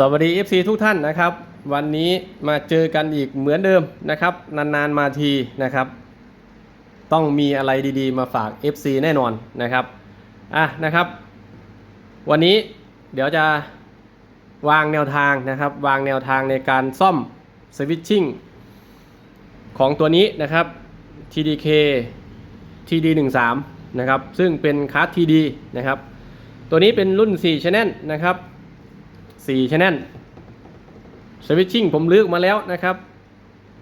สวัสดี FC ทุกท่านนะครับ วันนี้มาเจอกันอีกเหมือนเดิมนะครับ นานๆมาทีนะครับ ต้องมีอะไรดีๆ มาฝาก FC แน่นอนนะครับอะนะครับ วันนี้เดี๋ยวจะวางแนวทางนะครับ วางแนวทางในการซ่อมสวิตชิ่งของตัวนี้นะครับ TDK TD13 นะครับ ซึ่งเป็นคาร์ด TD นะครับ ตัวนี้เป็นรุ่น 4 Channel นะครับ 4 Channel สวิตชิ่งผมเลือกมาแล้วนะครับ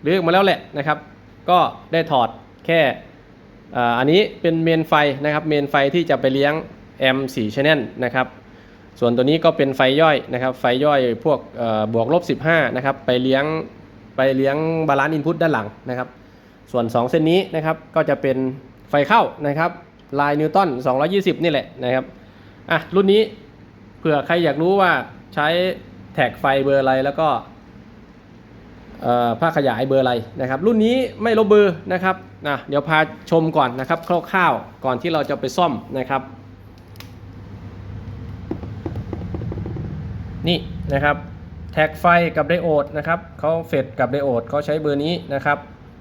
เลือกมาแล้วแหละนะครับ ก็ได้ถอดแค่อันนี้เป็นเมนไฟนะครับเมนไฟที่จะไปเลี้ยงแอม4 Channel นะครับส่วนตัวนี้ก็เป็นไฟย่อยนะครับ ไฟย่อยพวกบวกลบ 15 นะครับ ไปเลี้ยงไปเลี้ยงบาลานซ์อินพุตด้านหลังนะครับ ส่วน 2 เส้นนี้นะครับก็จะเป็นไฟเข้านะครับ ลายนิวตัน220 นี่แหละนะครับอะรุ่นนี้เผื่อใครอยากรู้ว่า ใช้แท็กไฟเบอร์อะไรแล้วก็ผ้าขยายเบอร์อะไรนะครับ รุ่นนี้ไม่ลบเบอร์นะครับนะเดี๋ยวพาชมก่อนนะครับคร่าวๆก่อนที่เราจะไปซ่อมนะครับ นี่นะครับแท็กไฟกับไดโอดนะครับเขาเฟดกับไดโอดเขาใช้เบอร์นี้นะครับ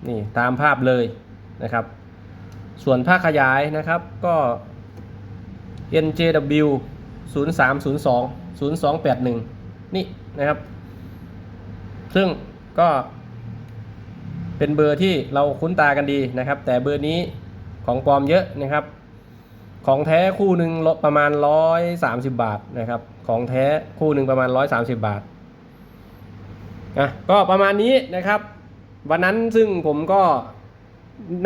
นี่ตามภาพเลยนะครับ ส่วนภาขยายนะครับก็ NJW 0302 0281 นี่นะครับ ซึ่งก็เป็นเบอร์ที่เราคุ้นตากันดีนะครับ แต่เบอร์นี้ของปลอมเยอะนะครับ ของแท้คู่หนึ่งลดประมาณ 130 บาทนะครับ ของแท้คู่หนึ่งประมาณ 130 บาทนะก็ประมาณนี้นะครับ วันนั้นซึ่งผมก็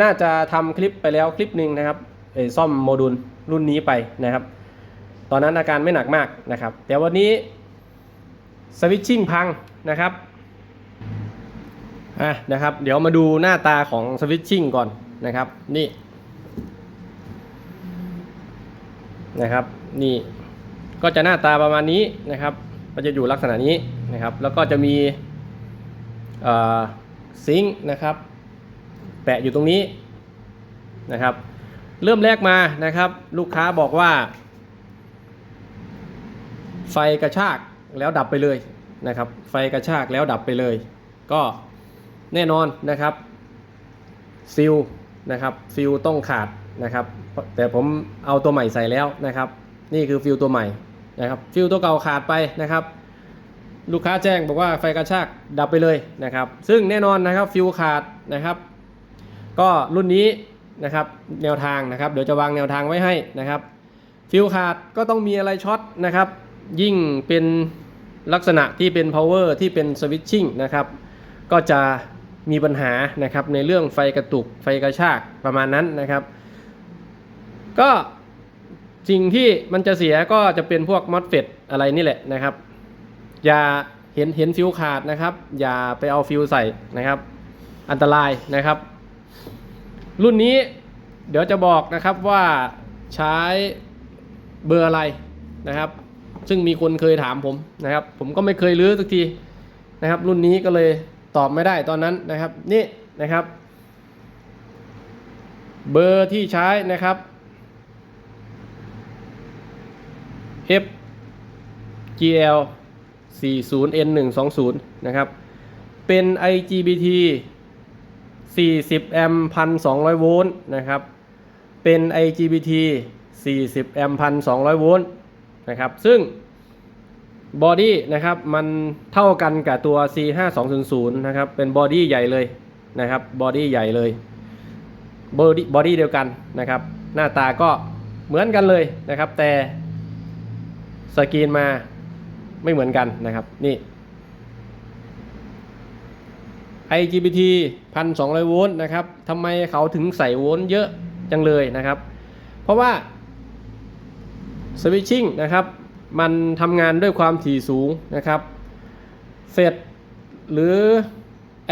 น่าจะทำคลิปไปแล้วคลิปหนึ่งนะครับเอ่อซ่อมโมดูลรุ่นนี้ไปนะครับ ตอนนั้นอาการไม่หนักมากนะครับ แต่วันนี้สวิตชิ่งพังนะครับอะนะครับ เดี๋ยวมาดูหน้าตาของสวิตชิ่งก่อนนะครับ นี่นะครับ นี่ก็จะหน้าตาประมาณนี้นะครับก็จะอยู่ลักษณะนี้นะครับ แล้วก็จะมีซิงค์นะครับ แปะอยู่ตรงนี้นะครับ เริ่มแรกมานะครับ ลูกค้าบอกว่า ไฟกระชากแล้วดับไปเลยนะครับ ไฟกระชากแล้วดับไปเลย ก็แน่นอนนะครับซิลนะครับฟิลต้องขาดนะครับ แต่ผมเอาตัวใหม่ใส่แล้วนะครับ นี่คือฟิลตัวใหม่นะครับ ฟิลตัวเก่าขาดไปนะครับ ลูกค้าแจ้งบอกว่าไฟกระชากดับไปเลยนะครับ ซึ่งแน่นอนนะครับฟิลขาดนะครับ ก็รุ่นนี้นะครับแนวทางนะครับ เดี๋ยวจะวางแนวทางไว้ให้นะครับ ฟิลขาดก็ต้องมีอะไรช็อตนะครับ ยิ่งเป็นลักษณะที่เป็น power ที่เป็น switching นะครับ ก็จะมีปัญหานะครับในเรื่องไฟกระตุกไฟกระชากประมาณนั้นนะครับ ก็สิ่งที่มันจะเสียก็จะเป็นพวกมอสเฟตอะไรนี่แหละนะครับ อย่าเห็นเห็นฟิวขาดนะครับ อย่าไปเอาฟิวใส่นะครับ อันตรายนะครับ รุ่นนี้เดี๋ยวจะบอกนะครับว่าใช้เบอร์อะไรนะครับ ซึ่งมีคนเคยถามผมนะครับ ผมก็ไม่เคยรื้อสักทีนะครับ รุ่นนี้ก็เลยตอบไม่ได้ตอนนั้นนะครับ นี่นะครับ เบอร์ที่ใช้นะครับ F GL 40 N 1 2 0นะครับ เป็น IGBT 40 แอมป์1,200 โวลต์นะครับ เป็น IGBT 40 แอมป์1,200 โวลต์ นะครับซึ่งบอดี้นะครับมันเท่ากันกับตัว C5200 นะครับเป็นบอดี้ใหญ่เลยนะครับบอดี้ใหญ่เลยบอดี้บอดี้เดียวกันนะครับหน้าตาก็เหมือนกันเลยนะครับ แต่สกรีนมาไม่เหมือนกันนะครับนี่ IGBT 1,200 โวลต์นะครับทำไมเขาถึงใส่โวลต์เยอะจังเลยนะครับ เพราะว่า สวิตชิ่งนะครับ มันทำงานด้วยความถี่สูงนะครับเฟดหรือ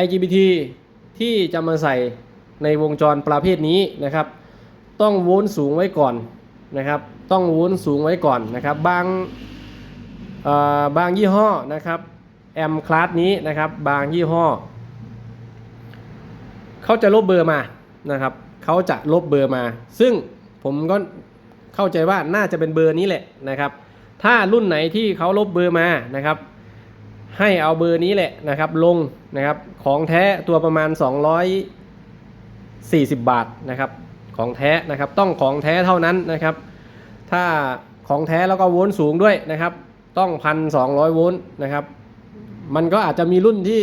IGBT ที่จะมาใส่ในวงจรประเภทนี้นะครับ ต้องโวลต์สูงไว้ก่อนนะครับ ต้องโวลต์สูงไว้ก่อนนะครับ บางเอ่อบางยี่ห้อนะครับแอมคลาสนี้นะครับบางยี่ห้อเขาจะลบเบอร์มานะครับเขาจะลบเบอร์มา ซึ่งผมก็ เข้าใจว่าน่าจะเป็นเบอร์นี้แหละนะครับ ถ้ารุ่นไหนที่เขาลบเบอร์มานะครับ ให้เอาเบอร์นี้แหละนะครับลงนะครับของแท้ตัวประมาณ 240 บาทนะครับของแท้นะครับต้องของแท้เท่านั้นนะครับ ถ้าของแท้แล้วก็โวลต์สูงด้วยนะครับ ต้องพันสองโวลต์นะครับ มันก็อาจจะมีรุ่นที่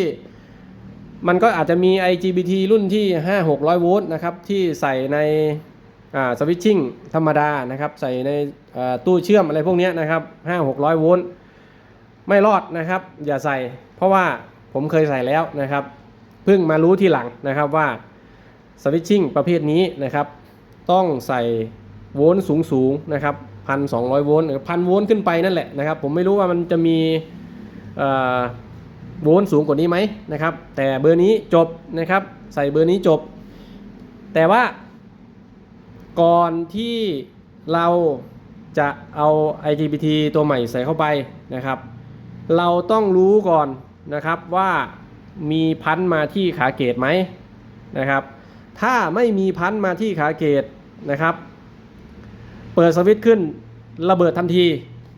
มันก็อาจจะมี IGBT รุ่นที่5 600โวลต์นะครับที่ใส่ใน สวิตชิ่งธรรมดานะครับ ใส่ในตู้เชื่อมอะไรพวกนี้นะครับ5 600 โวลต์ไม่รอดนะครับ อย่าใส่ เพราะว่าผมเคยใส่แล้วนะครับ เพิ่งมารู้ทีหลังนะครับว่าสวิตชิ่งประเภทนี้นะครับ ต้องใส่โวลต์สูงๆนะครับพันสองโวลต์หรือพันโวลต์ขึ้นไปนั่นแหละนะครับ ผมไม่รู้ว่ามันจะมีโวลต์สูงกว่านี้ไหมนะครับ แต่เบอร์นี้จบนะครับ ใส่เบอร์นี้จบ แต่ว่า ก่อนที่เราจะเอา IGBT ตัวใหม่ใส่เข้าไปนะครับ เราต้องรู้ก่อนนะครับว่ามีพันมาที่ขาเกตไหมนะครับ ถ้าไม่มีพันมาที่ขาเกตนะครับ เปิดสวิตช์ขึ้นระเบิดทันที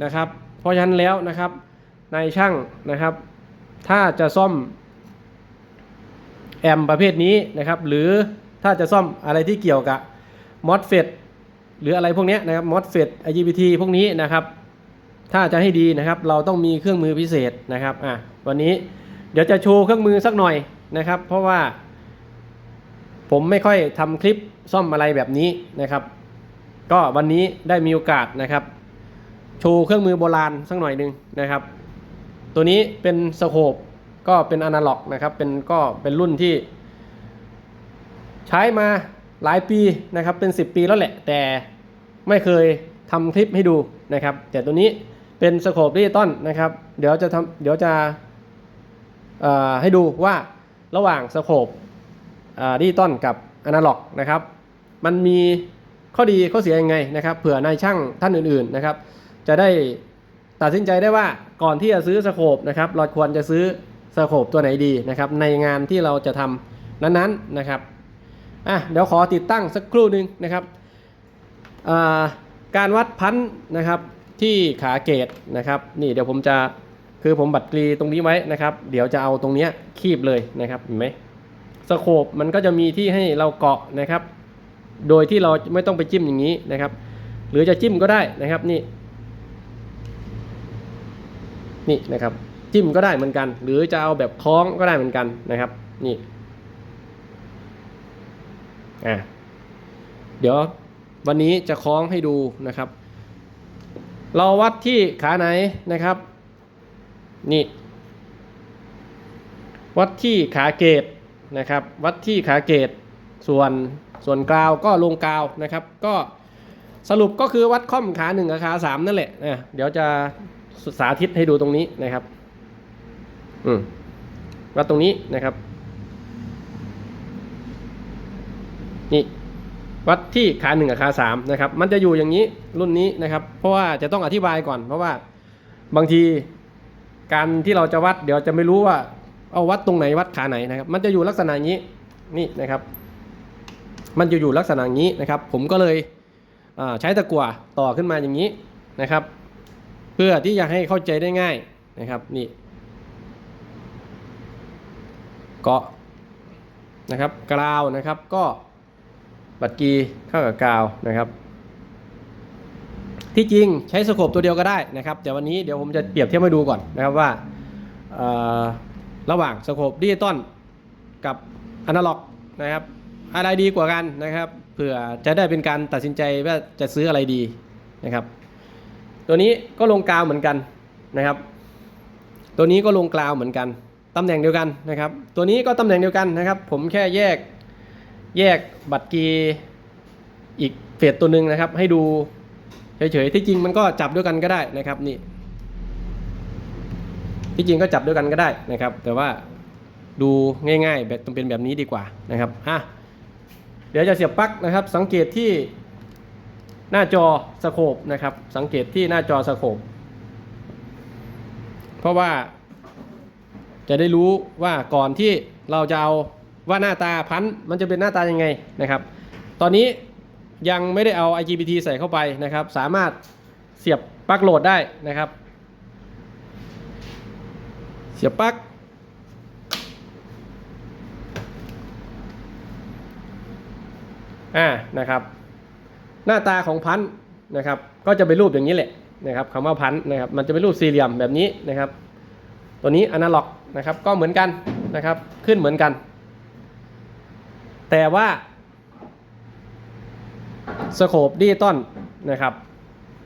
นะครับ เพราะฉะนั้นแล้วนะครับนายช่างนะครับ ถ้าจะซ่อมแอมประเภทนี้นะครับ หรือถ้าจะซ่อมอะไรที่เกี่ยวกับ มอสเฟตหรืออะไรพวกนี้นะครับมอสเฟต IGBT พวกนี้นะครับ ถ้าจะให้ดีนะครับ เราต้องมีเครื่องมือพิเศษนะครับอะวันนี้เดี๋ยวจะโชว์เครื่องมือสักหน่อยนะครับ เพราะว่า ผมไม่ค่อยทำคลิปซ่อมอะไรแบบนี้นะครับ ก็วันนี้ได้มีโอกาสนะครับ โชว์เครื่องมือโบราณสักหน่อยหนึ่งนะครับ ตัวนี้เป็นสโคปก็เป็นอนาล็อกนะครับ เป็นก็เป็นรุ่นที่ ใช้มา หลายปีนะครับเป็น 10 ปีแล้วแหละ แต่ไม่เคยทำคลิปให้ดูนะครับ แต่ตัวนี้เป็นสโคปดิจิตอลนะครับ เดี๋ยวจะทำเดี๋ยวจะให้ดูว่าระหว่างสโคปดิจิตอลกับอนาล็อกนะครับ มันมีข้อดีข้อเสียยังไงนะครับ เผื่อนายช่างท่านอื่นๆนะครับ จะได้ตัดสินใจได้ว่าก่อนที่จะซื้อสโคปนะครับ เราควรจะซื้อสโคปตัวไหนดีนะครับ ในงานที่เราจะทำนั้นๆนะครับ อะเดี๋ยวขอติดตั้งสักครู่หนึ่งนะครับาการวัดพันธุ์นะครับที่ขาเกตนะครับนี่เดี๋ยวผมจะคือผมบัดกรีตรงนี้ไว้นะครับ เดี๋ยวจะเอาตรงเนี้ยคีบเลยนะครับเห็นไหมสโคปมันก็จะมีที่ให้เราเกาะนะครับ โดยที่เราไม่ต้องไปจิ้มอย่างนี้นะครับ หรือจะจิ้มก็ได้นะครับนี่นี่นะครับจิ้มก็ได้เหมือนกัน หรือจะเอาแบบคล้องก็ได้เหมือนกันนะครับ นี่ อะเดี๋ยววันนี้จะคล้องให้ดูนะครับ เราวัดที่ขาไหนนะครับ นี่ วัดที่ขาเกตนะครับ วัดที่ขาเกตส่วนส่วนกราวก็ลงกราวนะครับ ก็สรุปก็คือวัดค่อมขาหนึ่งกับขาสามนั่นแหละนะเดี๋ยวจะสาธิตให้ดูตรงนี้นะครับ อืมวัดตรงนี้นะครับ นี่วัดที่ขาหนึ่งกับขาสามนะครับ มันจะอยู่อย่างนี้รุ่นนี้นะครับ เพราะว่าจะต้องอธิบายก่อน เพราะว่าบางทีการที่เราจะวัดเดี๋ยวจะไม่รู้ว่าเอาวัดตรงไหนวัดขาไหนนะครับ มันจะอยู่ลักษณะนี้นี่นะครับ มันจะอยู่ลักษณะนี้นะครับ ผมก็เลยใช้ตะกั่วต่อขึ้นมาอย่างนี้นะครับ เพื่อที่จะให้เข้าใจได้ง่ายนะครับนี่เกาะนะครับกราวนะครับก็ บัตรกีเข้ากับกาวนะครับ ที่จริงใช้สโคปตัวเดียวก็ได้นะครับ แต่วันนี้เดี๋ยวผมจะเปรียบเทียบให้ดูก่อนนะครับว่าระหว่างสโคปดิจิตอลกับอนาล็อกนะครับ อะไรดีกว่ากันนะครับเผื่อจะได้เป็นการตัดสินใจว่าจะซื้ออะไรดีนะครับ ตัวนี้ก็ลงกาวเหมือนกันนะครับ ตัวนี้ก็ลงกาวเหมือนกันตำแหน่งเดียวกันนะครับ ตัวนี้ก็ตำแหน่งเดียวกันนะครับ ผมแค่แยก แยกบัตรกีอีกเฟสตัวหนึ่งนะครับ ให้ดูเฉยๆที่จริงมันก็จับด้วยกันก็ได้นะครับนี่ที่จริงก็จับด้วยกันก็ได้นะครับ แต่ว่าดูง่ายๆแบบต้องเป็นแบบนี้ดีกว่านะครับอะเดี๋ยวจะเสียบปลั๊กนะครับ สังเกตที่หน้าจอสโคปนะครับ สังเกตที่หน้าจอสโคปเพราะว่าจะได้รู้ว่าก่อนที่เราจะเอา ว่าหน้าตาพันธุ์มันจะเป็นหน้าตายังไงนะครับ ตอนนี้ยังไม่ได้เอา IGBT ใส่เข้าไปนะครับ สามารถเสียบปลั๊กโหลดได้นะครับ เสียบปลั๊กอ่านะครับ หน้าตาของพันธุ์นะครับก็จะเป็นรูปอย่างนี้แหละนะครับคำว่าพันธุ์นะครับมันจะเป็นรูปสี่เหลี่ยมแบบนี้นะครับ ตัวนี้อนาล็อกนะครับก็เหมือนกันนะครับขึ้นเหมือนกัน แต่ว่าสโคปดิจิตอลนะครับ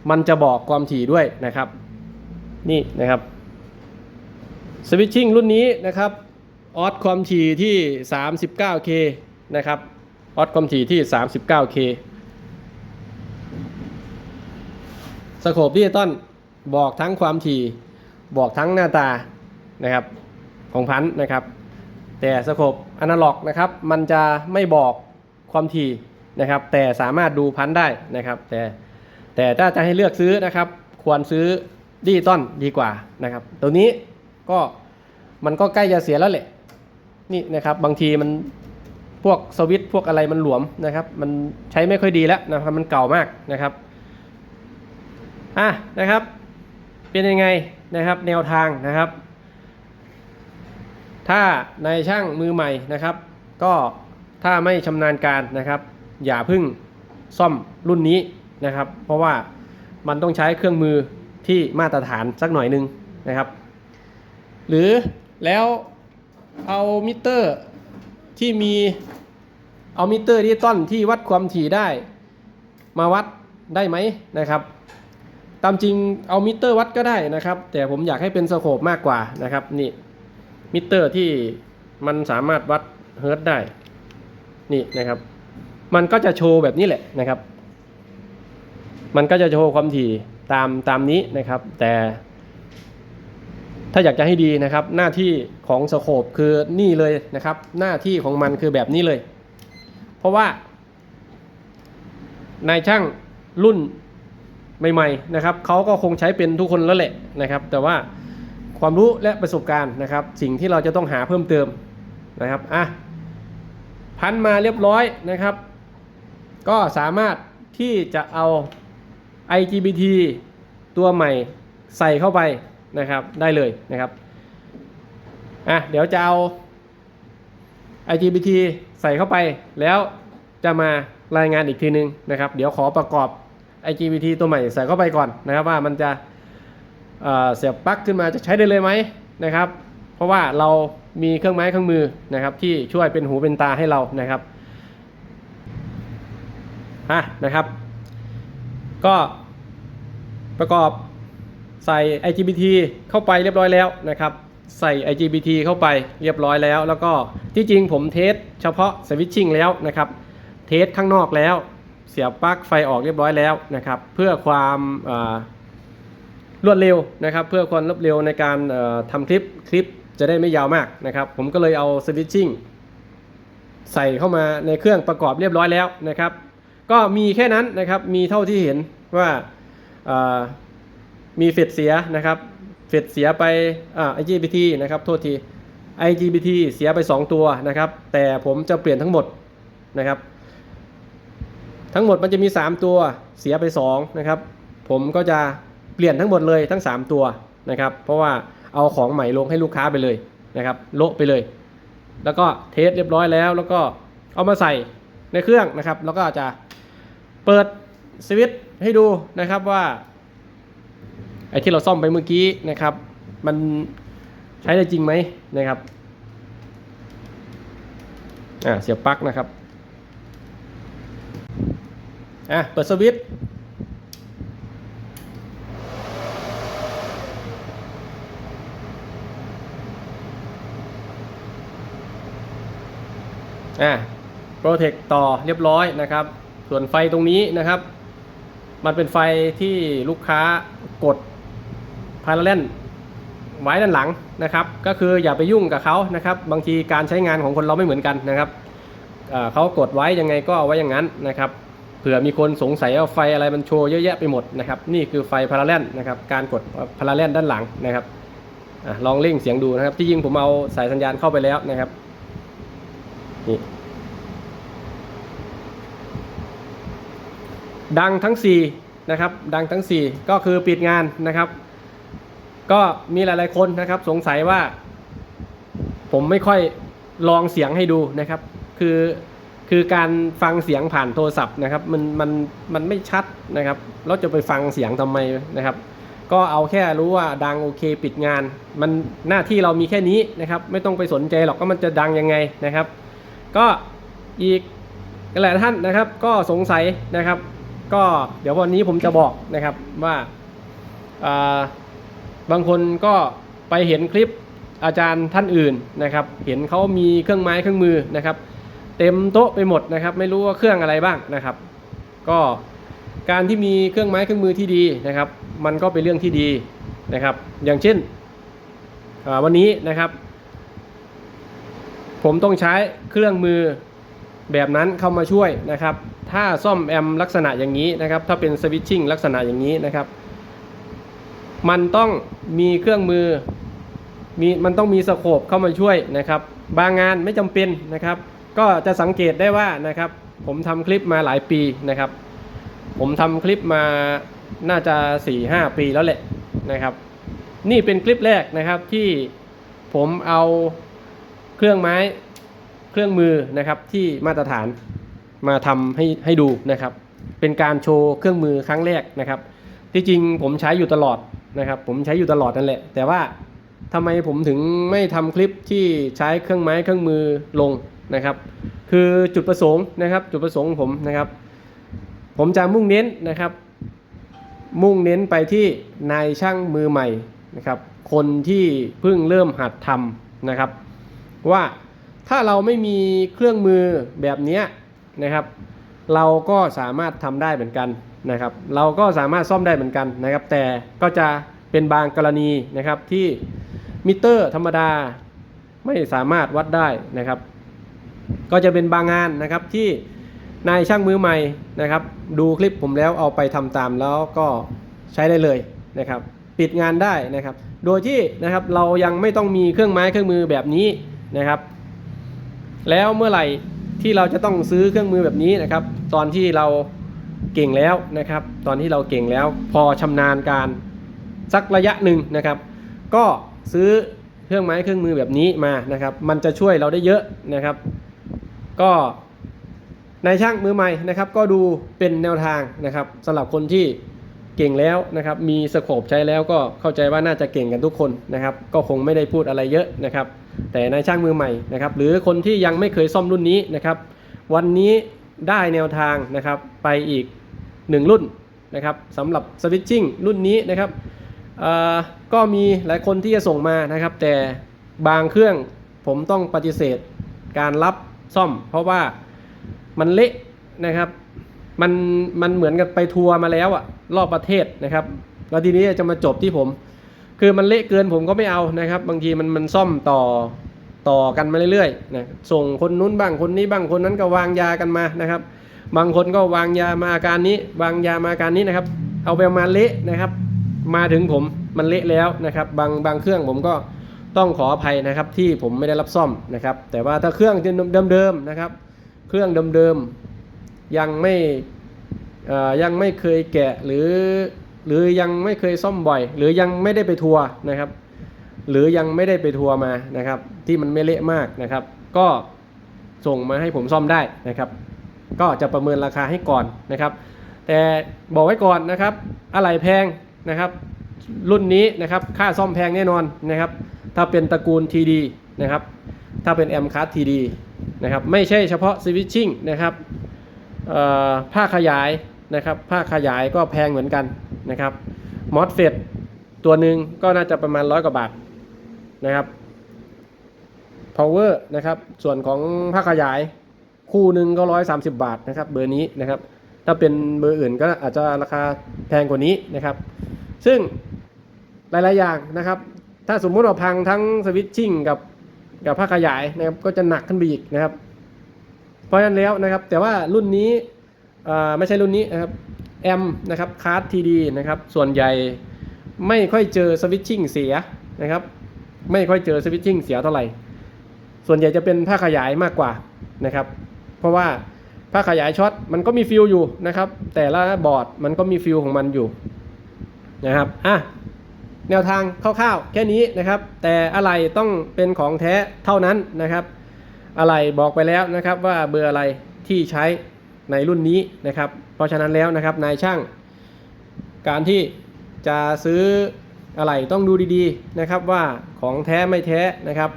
มันจะบอกความถี่ด้วยนะครับ นี่นะครับสวิตชิ่งรุ่นนี้นะครับออสความถี่ที่ 39K นะครับออสความถี่ที่ 39K สโคปดิจิตอลบอกทั้งความถี่บอกทั้งหน้าตานะครับของพันธุ์นะครับ แต่สโคปอนาล็อกนะครับมันจะไม่บอกความถี่นะครับแต่สามารถดูพันได้นะครับ แต่แต่ถ้าจะให้เลือกซื้อนะครับ ควรซื้อดิจิตอลดีกว่านะครับตัวนี้ก็มันก็ใกล้จะเสียแล้วแหละนี่นะครับบางทีมันพวกสวิตช์พวกอะไรมันหลวมนะครับ มันใช้ไม่ค่อยดีแล้วนะครับมันเก่ามากนะครับอะนะครับ เป็นยังไงนะครับ แนวทางนะครับ ถ้าในช่างมือใหม่นะครับ ก็ถ้าไม่ชำนาญการนะครับ อย่าพึ่งซ่อมรุ่นนี้นะครับ เพราะว่ามันต้องใช้เครื่องมือที่มาตรฐานสักหน่อยหนึงนะครับ หรือแล้วเอามิเตอร์ที่มีเอามิเตอร์ดิจิตอลที่วัดความถี่ได้ มาวัดได้ไหมนะครับตามจริงเอามิเตอร์วัดก็ได้นะครับ แต่ผมอยากให้เป็นสโคปมากกว่านะครับนี่ มิเตอร์ที่มันสามารถวัดเฮิร์ตได้ นี่นะครับ มันก็จะโชว์แบบนี้แหละนะครับ มันก็จะโชว์ความถี่ตามตามนี้นะครับ แต่ถ้าอยากจะให้ดีนะครับ หน้าที่ของสโคปคือนี่เลยนะครับ หน้าที่ของมันคือแบบนี้เลย เพราะว่านายช่างรุ่นใหม่ๆนะครับเขาก็คงใช้เป็นทุกคนแล้วแหละนะครับ แต่ว่า ความรู้และประสบการณ์นะครับ สิ่งที่เราจะต้องหาเพิ่มเติมนะครับอะพันมาเรียบร้อยนะครับ ก็สามารถที่จะเอา IGBT ตัวใหม่ใส่เข้าไปนะครับได้เลยนะครับอะเดี๋ยวจะเอา IGBT ใส่เข้าไปแล้วจะมารายงานอีกทีนึงนะครับ เดี๋ยวขอประกอบ IGBT ตัวใหม่ใส่เข้าไปก่อนนะครับว่ามันจะ เสียบปลั๊กขึ้นมาจะใช้ได้เลยไหมนะครับ เพราะว่าเรามีเครื่องไม้เครื่องมือนะครับ ที่ช่วยเป็นหูเป็นตาให้เรานะครับอะนะครับ ก็ประกอบใส่ IGBT เข้าไปเรียบร้อยแล้วนะครับใส่ IGBT เข้าไปเรียบร้อยแล้ว แล้วก็ที่จริงผมเทสเฉพาะสวิตชิ่งแล้วนะครับ เทสข้างนอกแล้ว เสียบปลั๊กไฟออกเรียบร้อยแล้วนะครับ เพื่อความา รวดเร็วนะครับ เพื่อความรวดเร็วในการเอ่อทำคลิปคลิปจะได้ไม่ยาวมากนะครับ ผมก็เลยเอาสวิตชิ่งใส่เข้ามาในเครื่องประกอบเรียบร้อยแล้วนะครับ ก็มีแค่นั้นนะครับมีเท่าที่เห็นว่ามีเฟดเสียนะครับเฟดเสียไปอ่า IGBT นะครับ โทษที IGBT เสียไป 2 ตัวนะครับ แต่ผมจะเปลี่ยนทั้งหมดนะครับ ทั้งหมดมันจะมี 3 ตัวเสียไป2นะครับ ผมก็จะ ลี่ยนทั้งหมดเลยทั้ง 3 ตัวนะครับเพราะว่าเอาของใหม่ลงให้ลูกค้าไปเลยนะครับโละไปเลย แล้วก็เทสเรียบร้อยแล้ว แล้วก็เอามาใส่ในเครื่องนะครับ แล้วก็จะเปิดสวิตช์ให้ดูนะครับว่าไอ้ที่เราซ่อมไปเมื่อกี้นะครับ มันใช้ได้จริงไหมนะครับอ่าเสียบปลั๊กนะครับอะเปิดสวิตช์ อะโปรเทคต่อเรียบร้อยนะครับ ส่วนไฟตรงนี้นะครับ มันเป็นไฟที่ลูกค้ากดพาราเลนไว้ด้านหลังนะครับ ก็คืออย่าไปยุ่งกับเขานะครับ บางทีการใช้งานของคนเราไม่เหมือนกันนะครับเเขากดไว้ยังไงก็เอาไว้อย่างนั้นนะครับเผื่อมีคนสงสัยว่าไฟอะไรมันโชว์เยอะแยะไปหมดนะครับ นี่คือไฟพาราเลนนะครับ การกดพาราเลนด้านหลังนะครับอลองเร่งเสียงดูนะครับ ที่ยิงผมเอาสายสัญญาณเข้าไปแล้วนะครับ นี่ดังทั้ง4นะครับ ดังทั้ง 4 ก็คือปิดงานนะครับ ก็มีหลายๆคนนะครับ สงสัยว่า ผมไม่ค่อยลองเสียงให้ดูนะครับ คือคือการฟังเสียงผ่านโทรศัพท์นะครับ มันมันมันไม่ชัดนะครับเราจะไปฟังเสียงทำไมนะครับ ก็เอาแค่รู้ว่าดังโอเคปิดงาน มันหน้าที่เรามีแค่นี้นะครับ ไม่ต้องไปสนใจหรอกว่ามันจะดังยังไงนะครับ ก็อีกหลายท่านนะครับ ก็สงสัยนะครับ ก็เดี๋ยววันนี้ผมจะบอกนะครับว่าบางคนก็ไปเห็นคลิปอาจารย์ท่านอื่นนะครับ เห็นเขามีเครื่องไม้เครื่องมือนะครับ เต็มโต๊ะไปหมดนะครับ ไม่รู้ว่าเครื่องอะไรบ้างนะครับ ก็การที่มีเครื่องไม้เครื่องมือที่ดีนะครับ มันก็เป็นเรื่องที่ดีนะครับ อย่างเช่นวันนี้นะครับ ผมต้องใช้เครื่องมือแบบนั้นเข้ามาช่วยนะครับ ถ้าซ่อมแอมลักษณะอย่างนี้นะครับ ถ้าเป็นสวิตชิ่งลักษณะอย่างนี้นะครับ มันต้องมีเครื่องมือมีมันต้องมีสโคปเข้ามาช่วยนะครับ บางงานไม่จำเป็นนะครับ ก็จะสังเกตได้ว่านะครับ ผมทำคลิปมาหลายปีนะครับ ผมทำคลิปมาน่าจะ4ี่ห้าปีแล้วแหละนะครับ นี่เป็นคลิปแรกนะครับที่ผมเอา เครื่องไม้เครื่องมือนะครับที่มาตรฐานมาทำให้ให้ดูนะครับ เป็นการโชว์เครื่องมือครั้งแรกนะครับ ที่จริงผมใช้อยู่ตลอดนะครับ ผมใช้อยู่ตลอดนั่นแหละ แต่ว่าทำไมผมถึงไม่ทำคลิปที่ใช้เครื่องไม้เครื่องมือลงนะครับ คือจุดประสงค์นะครับ จุดประสงค์ของผมนะครับ ผมจะมุ่งเน้นนะครับ มุ่งเน้นไปที่นายช่างมือใหม่นะครับ คนที่เพิ่งเริ่มหัดทำนะครับ ว่าถ้าเราไม่มีเครื่องมือแบบนี้นะครับ เราก็สามารถทำได้เหมือนกันนะครับ เราก็สามารถซ่อมได้เหมือนกันนะครับ แต่ก็จะเป็นบางกรณีนะครับที่มิเตอร์ธรรมดาไม่สามารถวัดได้นะครับ ก็จะเป็นบางงานนะครับที่นายช่างมือใหม่นะครับ ดูคลิปผมแล้วเอาไปทำตามแล้วก็ใช้ได้เลยนะครับ ปิดงานได้นะครับ โดยที่นะครับเรายังไม่ต้องมีเครื่องไม้เครื่องมือแบบนี้ นะครับ แล้วเมื่อไหร่ที่เราจะต้องซื้อเครื่องมือแบบนี้นะครับ ตอนที่เราเก่งแล้วนะครับ ตอนที่เราเก่งแล้ว พอชำนาญการสักระยะหนึ่งนะครับ ก็ซื้อเครื่องไม้เครื่องมือแบบนี้มานะครับ มันจะช่วยเราได้เยอะนะครับ ก็นายช่างมือใหม่นะครับ ก็ดูเป็นแนวทางนะครับสำหรับคนที่เก่งแล้วนะครับ มีสโคปใช้แล้วก็เข้าใจว่าน่าจะเก่งกันทุกคนนะครับ ก็คงไม่ได้พูดอะไรเยอะนะครับ แต่นายช่างมือใหม่นะครับหรือคนที่ยังไม่เคยซ่อมรุ่นนี้นะครับ วันนี้ได้แนวทางนะครับไปอีก 1 รุ่นนะครับสำหรับสวิตชิ่งรุ่นนี้นะครับก็มีหลายคนที่จะส่งมานะครับ แต่บางเครื่องผมต้องปฏิเสธการรับซ่อม เพราะว่ามันเละนะครับมันมันเหมือนกับไปทัวร์มาแล้วอะรอบประเทศนะครับ แล้วทีนี้จะมาจบที่ผม คือมันเละเกินผมก็ไม่เอานะครับ บางทีมันมันซ่อมต่อต่อกันมาเรื่อยๆนะส่งคนนู้นบ้างคนนี้บ้างคนนั้นก็วางยากันมานะครับ บางคนก็วางยามาอาการนี้ วางยามาอาการนี้นะครับ เอาไปมาเละนะครับ มาถึงผมมันเละแล้วนะครับ บางบางเครื่องผมก็ต้องขออภัยนะครับที่ผมไม่ได้รับซ่อมนะครับ แต่ว่าถ้าเครื่องเดิมๆนะครับ เครื่องเดิมๆยังไม่ยังไม่เคยแกะหรือ หรือยังไม่เคยซ่อมบ่อย หรือยังไม่ได้ไปทัวร์นะครับ หรือยังไม่ได้ไปทัวร์มานะครับ ที่มันไม่เละมากนะครับ ก็ส่งมาให้ผมซ่อมได้นะครับ ก็จะประเมินราคาให้ก่อนนะครับ แต่บอกไว้ก่อนนะครับอะไรแพงนะครับ รุ่นนี้นะครับค่าซ่อมแพงแน่นอนนะครับ ถ้าเป็นตระกูล TD นะครับ ถ้าเป็นแอมคัส TD นะครับไม่ใช่เฉพาะสวิตชิ่งนะครับผ้าขยายนะครับผ้าขยายก็แพงเหมือนกัน นะครับมอสเฟตตัวหนึ่งก็น่าจะประมาณร้อยกว่าบาทนะครับ power นะครับ ส่วนของผ้าขยายคู่หนึ่งก็ร้อยสาสิบาทนะครับ เบอร์นี้นะครับ ถ้าเป็นเบอร์อื่นก็อาจจะราคาแพงกว่านี้นะครับ ซึ่งหลาย ๆ อย่างนะครับ ถ้าสมมุติว่าพังทั้งสวิตชิ่งกับกับผ้าขยายนะครับ ก็จะหนักขึ้นไปอีกนะครับ เพราะฉะนั้นแล้วนะครับ แต่ว่ารุ่นนี้ไม่ใช่รุ่นนี้นะครับ แอมนะครับคาร์ดทีดีนะครับส่วนใหญ่ไม่ค่อยเจอสวิตชิ่งเสียนะครับไม่ค่อยเจอสวิตชิ่งเสียเท่าไหร่ ส่วนใหญ่จะเป็นผ้าขยายมากกว่านะครับ เพราะว่าผ้าขยายช็อตมันก็มีฟิลอยู่นะครับ แต่ละบอร์ดมันก็มีฟิลของมันอยู่นะครับอะแนวทางคร่าวๆแค่นี้นะครับ แต่อะไรต้องเป็นของแท้เท่านั้นนะครับ อะไรบอกไปแล้วนะครับว่าเบอร์อะไรที่ใช้ ในรุ่นนี้นะครับ เพราะฉะนั้นแล้วนะครับนายช่าง การที่จะซื้ออะไรต้องดูดีๆนะครับว่าของแท้ไม่แท้นะครับ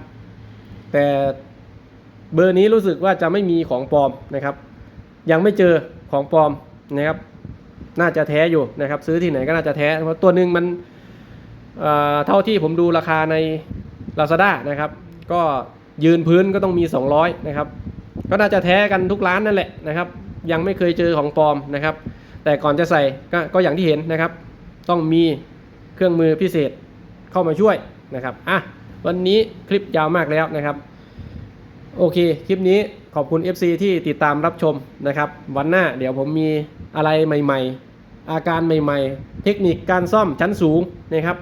แต่เบอร์นี้รู้สึกว่าจะไม่มีของปลอมนะครับ ยังไม่เจอของปลอมนะครับ น่าจะแท้อยู่นะครับ ซื้อที่ไหนก็น่าจะแท้เพราะตัวหนึ่งมันเอ่อเท่าที่ผมดูราคาใน Lazada นะครับ ก็ยืนพื้นก็ต้องมี 200 นะครับ ก็น่าจะแท้กันทุกร้านนั่นแหละนะครับ ยังไม่เคยเจอของปลอมนะครับ แต่ก่อนจะใส่ก็ก็อย่างที่เห็นนะครับ ต้องมีเครื่องมือพิเศษเข้ามาช่วยนะครับอะวันนี้คลิปยาวมากแล้วนะครับโอเค คลิปนี้ขอบคุณ FC ที่ติดตามรับชมนะครับ วันหน้าเดี๋ยวผมมีอะไรใหม่ ๆ อาการใหม่ๆ เทคนิคการซ่อมชั้นสูงนะครับ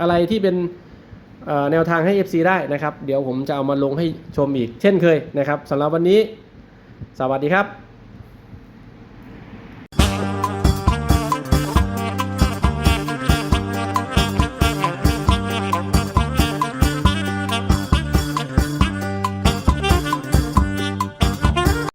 อะไรที่เป็นแนวทางให้ FC ได้นะครับ เดี๋ยวผมจะเอามาลงให้ชมอีก เช่นเคยนะครับสำหรับวันนี้ สวัสดีครับ